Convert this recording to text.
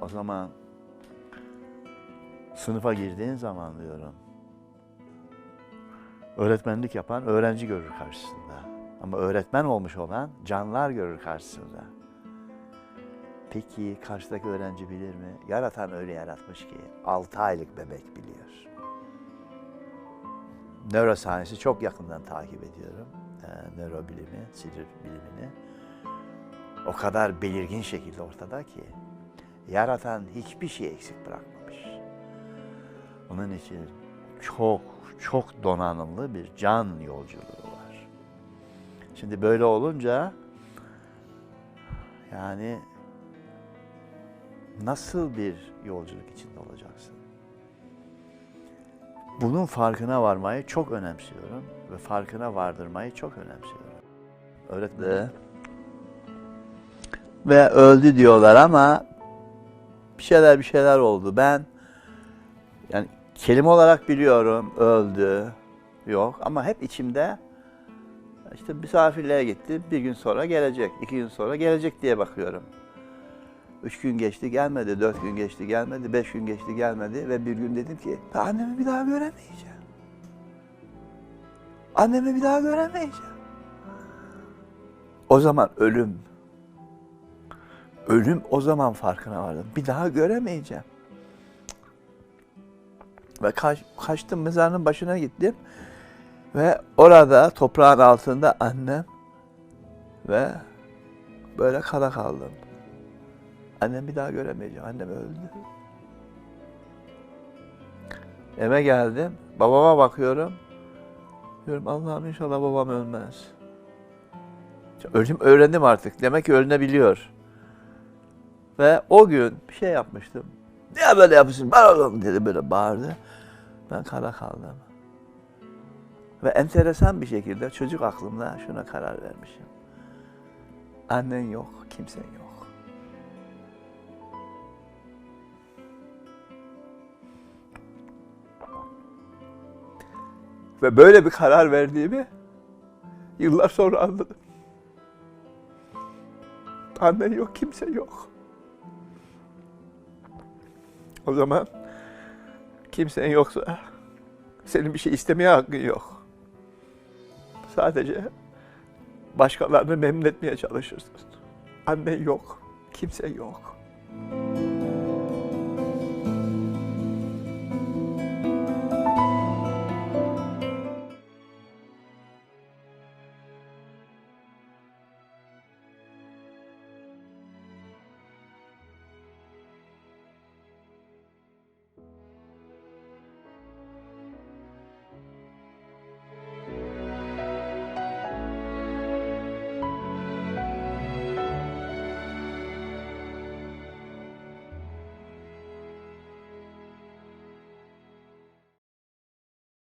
O zaman sınıfa girdiğin zaman diyorum öğretmenlik yapan öğrenci görür karşısında. Ama öğretmen olmuş olan canlar görür karşısında. Peki karşıdaki öğrenci bilir mi? Yaratan öyle yaratmış ki 6 aylık bebek biliyor. Nörosayensi çok yakından takip ediyorum. Ee, nörobilimi, sinir bilimini. O kadar belirgin şekilde ortada ki yaratan hiçbir şey eksik bırakmamış. Onun için çok çok donanımlı bir can yolculuğu var. Şimdi böyle olunca yani nasıl bir yolculuk içinde olacaksın? Bunun farkına varmayı çok önemsiyorum ve farkına vardırmayı çok önemsiyorum. Öğretmen ve öldü diyorlar ama bir şeyler bir şeyler oldu. Ben yani kelime olarak biliyorum öldü yok ama hep içimde işte misafirliğe gitti bir gün sonra gelecek, iki gün sonra gelecek diye bakıyorum. Üç gün geçti gelmedi, dört gün geçti gelmedi, beş gün geçti gelmedi ve bir gün dedim ki "Ben annemi bir daha göremeyeceğim. Annemi bir daha göremeyeceğim. O zaman ölüm. Ölüm o zaman farkına vardım. Bir daha göremeyeceğim. Ve kaç, kaçtım mezarının başına gittim. Ve orada toprağın altında annem ve böyle kala kaldım. Annem bir daha göremeyeceğim. Annem öldü. Eve geldim. Babama bakıyorum. Diyorum Allah'ım inşallah babam ölmez. Ölüm öğrendim artık. Demek ki ölünebiliyor. Ve o gün bir şey yapmıştım. Niye böyle yapıyorsun? Ben oğlum dedi böyle bağırdı. Ben kara kaldım. Ve enteresan bir şekilde çocuk aklımda şuna karar vermişim. Annen yok, kimsen yok. Ve böyle bir karar verdiğimi yıllar sonra anladım. Annen yok, kimse yok. O zaman kimsen yoksa senin bir şey istemeye hakkın yok. Sadece başkalarını memnun etmeye çalışırsın. Annen yok, kimse yok.